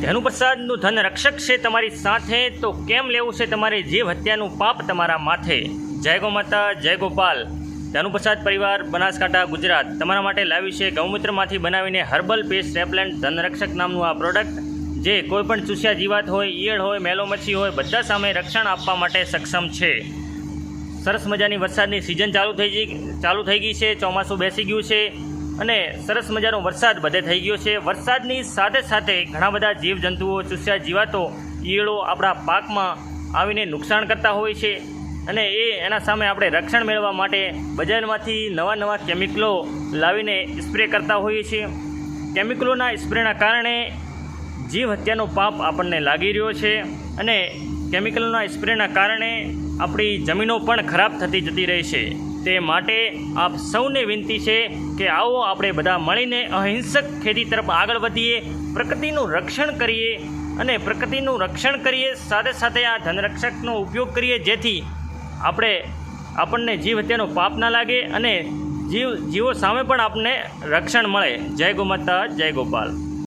ધેનુ પ્રસાદનું ધન રક્ષક છે તમારી સાથે, તો કેમ લેવું છે તમારે જીવ હત્યાનું પાપ તમારા માથે? જય ગો માતા, જય ગોપાલ. ધનુપ્રસાદ પરિવાર, બનાસકાંઠા, ગુજરાત. તમારા માટે લાવ્યું છે ગૌમૂત્રમાંથી બનાવીને હર્બલ પેસ્ટ રેપલેન્ટ ધનરક્ષક નામનું આ પ્રોડક્ટ. જે કોઈપણ ચૂસ્યા જીવાત હોય, ઈયળ હોય મેલો મચ્છી હોય, બધા સામે રક્ષણ આપવા માટે સક્ષમ છે. સરસ મજાની વરસાદની સિઝન ચાલુ થઈ ગઈ ચાલુ થઈ ગઈ છે, ચોમાસું બેસી ગયું છે. અને સરસ મજાનો વરસાદ બધે થઈ ગયો છે. વરસાદની સાથે સાથે ઘણા બધા જીવજંતુઓ ચૂસ્યા જીવાતો ઈયળો આપણા પાકમાં આવીને નુકસાન કરતા હોય છે અને એ એના સામે આપણે રક્ષણ મેળવવા માટે બજારમાંથી નવા નવા કેમિકલો લાવીને સ્પ્રે કરતા હોઈએ છીએ. કેમિકલોના સ્પ્રેના કારણે જીવ હત્યાનો પાપ આપણને લાગી રહ્યો છે અને કેમિકલના સ્પ્રેના કારણે આપણી જમીનો પણ ખરાબ થતી જતી રહી છે. તે માટે આપ સૌને વિનંતી છે કે આવો આપણે બધા મળીને અહિંસક ખેતી તરફ આગળ વધીએ, પ્રકૃતિનું રક્ષણ કરીએ અને પ્રકૃતિનું રક્ષણ કરીએ, સાથે સાથે આ ધનરક્ષકનો ઉપયોગ કરીએ, જેથી આપણે આપણને જીવ હત્યાનો પાપ ના લાગે અને જીવ જીવો સામે પણ આપણને રક્ષણ મળે. જય ગોમાતા જય ગોપાલ.